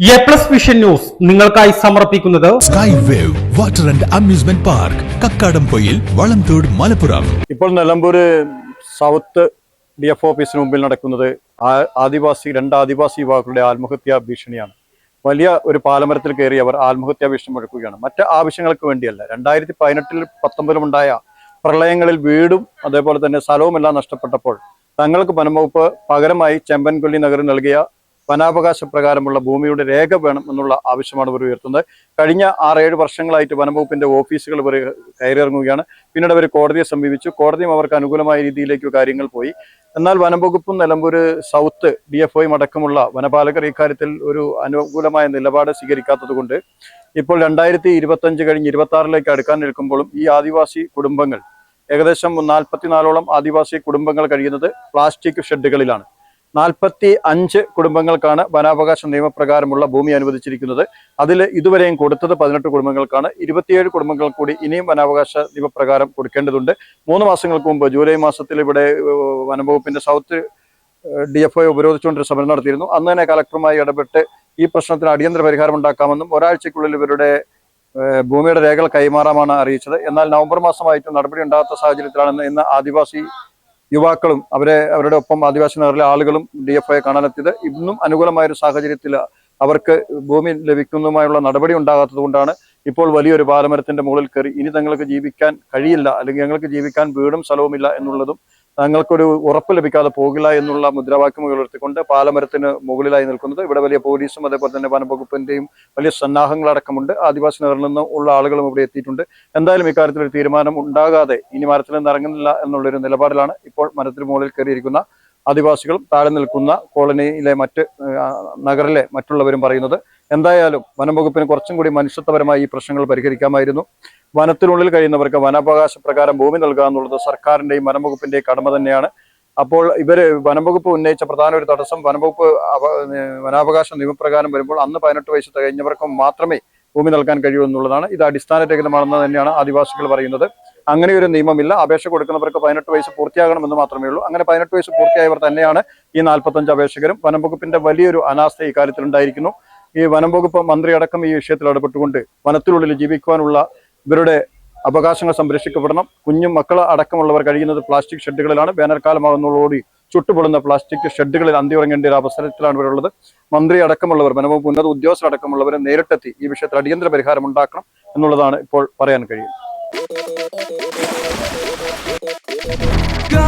A plus vision news നിങ്ങൾക്കായി സമർപ്പിക്കുന്നത് sky wave water and amusement park Kakkadampoyil Valamthode Malappuram ഇപ്പോൾ Nilambur south D F ഓഫീസിന് മുമ്പിൽ നടക്കുന്നത് ആദിവാസി രണ്ട് ആദിവാസി യുവാക്കളുടെ ആത്മഹത്യാ ഭീഷണിയാണ്. വലിയ ഒരു പാലമരത്തിൽ കയറി അവർ ആത്മഹത്യാ ഭീഷണി മുഴക്കുകയാണ്. മറ്റ് ആവശ്യങ്ങൾക്ക് വേണ്ടിയല്ല. രണ്ടായിരത്തി പതിനെട്ടിൽ പത്തൊമ്പതിലും ഉണ്ടായ പ്രളയങ്ങളിൽ വീടും അതേപോലെ തന്നെ സ്ഥലവും എല്ലാം നഷ്ടപ്പെട്ടപ്പോൾ തങ്ങൾക്ക് വനംവകുപ്പ് പകരമായി ചെമ്പൻകൊല്ലി നഗരം നൽകിയ വനാവകാശ പ്രകാരമുള്ള ഭൂമിയുടെ രേഖ വേണം എന്നുള്ള ആവശ്യമാണ് ഇവർ ഉയർത്തുന്നത്. കഴിഞ്ഞ ആറേഴ് വർഷങ്ങളായിട്ട് വനംവകുപ്പിന്റെ ഓഫീസുകൾ ഇവർ കയറിയിറങ്ങുകയാണ്. പിന്നീട് അവർ കോടതിയെ സമീപിച്ചു. കോടതിയും അവർക്ക് അനുകൂലമായ രീതിയിലേക്ക് കാര്യങ്ങൾ പോയി. എന്നാൽ വനംവകുപ്പും നിലമ്പൂര് സൗത്ത് ഡി എഫ് ഒയും അടക്കമുള്ള വനപാലകർ ഇക്കാര്യത്തിൽ ഒരു അനുകൂലമായ നിലപാട് സ്വീകരിക്കാത്തത് കൊണ്ട് ഇപ്പോൾ രണ്ടായിരത്തി ഇരുപത്തഞ്ച് കഴിഞ്ഞ് ഇരുപത്തി ആറിലേക്ക് അടുക്കാൻ നിൽക്കുമ്പോഴും ഈ ആദിവാസി കുടുംബങ്ങൾ ഏകദേശം നാൽപ്പത്തിനാലോളം ആദിവാസി കുടുംബങ്ങൾ കഴിയുന്നത് പ്ലാസ്റ്റിക് ഷെഡുകളിലാണ്. നാൽപ്പത്തി അഞ്ച് കുടുംബങ്ങൾക്കാണ് വനാവകാശ നിയമപ്രകാരമുള്ള ഭൂമി അനുവദിച്ചിരിക്കുന്നത്. അതിൽ ഇതുവരെയും കൊടുത്തത് പതിനെട്ട് കുടുംബങ്ങൾക്കാണ്. ഇരുപത്തിയേഴ് കുടുംബങ്ങൾ കൂടി ഇനിയും വനാവകാശ നിയമപ്രകാരം കൊടുക്കേണ്ടതുണ്ട്. മൂന്ന് മാസങ്ങൾക്ക് മുമ്പ് ജൂലൈ മാസത്തിൽ ഇവിടെ വനംവകുപ്പിന്റെ സൗത്ത് ഡി എഫ് ഐ ഉപരോധിച്ചുകൊണ്ടൊരു സമരം നടത്തിയിരുന്നു. അന്ന് തന്നെ കലക്ടറുമായി ഇടപെട്ട് ഈ പ്രശ്നത്തിന് അടിയന്തര പരിഹാരം ഉണ്ടാക്കാമെന്നും ഒരാഴ്ചക്കുള്ളിൽ ഇവരുടെ ഭൂമിയുടെ രേഖകൾ കൈമാറാമാണ് അറിയിച്ചത്. എന്നാൽ നവംബർ മാസമായിട്ടും നടപടി ഉണ്ടാകാത്ത സാഹചര്യത്തിലാണ് ഇന്ന് ആദിവാസി യുവാക്കളും അവരെ അവരുടെ ഒപ്പം ആദിവാസി നഗറിലെ ആളുകളും ഡി എഫ് ഐ കാണാനെത്തിയത്. ഇന്നും അനുകൂലമായ ഒരു സാഹചര്യത്തിൽ അവർക്ക് ഭൂമി ലഭിക്കുന്നതുമായുള്ള നടപടി ഉണ്ടാകാത്തത് കൊണ്ടാണ് ഇപ്പോൾ വലിയൊരു പാലമരത്തിന്റെ മുകളിൽ കയറി ഇനി തങ്ങൾക്ക് ജീവിക്കാൻ കഴിയില്ല അല്ലെങ്കിൽ ഞങ്ങൾക്ക് ജീവിക്കാൻ വീടും സ്ഥലവുമില്ല എന്നുള്ളതും തങ്ങൾക്കൊരു ഉറപ്പ് ലഭിക്കാതെ പോകില്ല എന്നുള്ള മുദ്രാവാക്യം ഉയർത്തിക്കൊണ്ട് പാലമരത്തിന് മുകളിലായി നിൽക്കുന്നത്. ഇവിടെ വലിയ പോലീസും അതേപോലെ തന്നെ വനംവകുപ്പിന്റെയും വലിയ സന്നാഹങ്ങളടക്കമുണ്ട് ആദിവാസി നഗറിൽ നിന്ന് ഉള്ള ആളുകളും ഇവിടെ എത്തിയിട്ടുണ്ട്. എന്തായാലും ഇക്കാര്യത്തിൽ ഒരു തീരുമാനം ഉണ്ടാകാതെ ഇനി മരത്തിൽ നിന്ന് ഇറങ്ങുന്നില്ല എന്നുള്ളൊരു നിലപാടിലാണ് ഇപ്പോൾ മരത്തിന് മുകളിൽ കയറിയിരിക്കുന്ന ആദിവാസികളും താഴെ നിൽക്കുന്ന കോളനിയിലെ മറ്റ് നഗറിലെ മറ്റുള്ളവരും പറയുന്നത് എന്തായാലും വനംവകുപ്പിന് കുറച്ചും കൂടി മനുഷ്യത്വപരമായി ഈ പ്രശ്നങ്ങൾ പരിഹരിക്കാമായിരുന്നു. വനത്തിനുള്ളിൽ കഴിയുന്നവർക്ക് വനാവകാശ പ്രകാരം ഭൂമി നൽകുക എന്നുള്ളത് സർക്കാരിന്റെയും വനംവകുപ്പിന്റെയും കടമ തന്നെയാണ്. അപ്പോൾ ഇവർ വനംവകുപ്പ് ഉന്നയിച്ച പ്രധാന ഒരു തടസ്സം വനംവകുപ്പ് വനാവകാശ നിയമപ്രകാരം വരുമ്പോൾ അന്ന് പതിനെട്ട് വയസ്സ് തികഞ്ഞവർക്കും മാത്രമേ ഭൂമി നൽകാൻ കഴിയൂ എന്നുള്ളതാണ്. ഇത് അടിസ്ഥാനരഹിതമാണെന്ന് തന്നെയാണ് ആദിവാസികൾ പറയുന്നത്. അങ്ങനെ ഒരു നിയമമില്ല. അപേക്ഷ കൊടുക്കുന്നവർക്ക് പതിനെട്ട് വയസ്സ് പൂർത്തിയാകണമെന്ന് മാത്രമേ ഉള്ളൂ. അങ്ങനെ പതിനെട്ട് വയസ്സ് പൂർത്തിയായവർ തന്നെയാണ് ഈ നാൽപ്പത്തഞ്ച് അപേക്ഷകരും. വനം വകുപ്പിന്റെ വലിയൊരു അനാസ്ഥ ഇക്കാര്യത്തിൽ ഉണ്ടായിരിക്കുന്നു. ഈ വനം വകുപ്പ് മന്ത്രി അടക്കം ഈ വിഷയത്തിൽ ഇടപെട്ടുകൊണ്ട് വനത്തിനുള്ളിൽ ജീവിക്കുവാനുള്ള ഇവരുടെ അവകാശങ്ങൾ സംരക്ഷിക്കപ്പെടണം. കുഞ്ഞും മക്കൾ അടക്കമുള്ളവർ കഴിയുന്നത് പ്ലാസ്റ്റിക് ഷെഡുകളിലാണ്. വേനൽക്കാലമാകുന്നതോടുകൂടി ചുട്ടുപൊള്ളുന്ന പ്ലാസ്റ്റിക് ഷെഡുകളിൽ അന്തി ഉറങ്ങേണ്ട ഒരു അവസരത്തിലാണ് ഇവരുള്ളത് മന്ത്രി അടക്കമുള്ളവർ വനംവകുപ്പ് ഉന്നത ഉദ്യോഗസ്ഥർ അടക്കമുള്ളവർ നേരിട്ടെത്തി ഈ വിഷയത്തിൽ അടിയന്തര പരിഹാരം ഉണ്ടാക്കണം എന്നുള്ളതാണ് ഇപ്പോൾ പറയാൻ കഴിയും Go!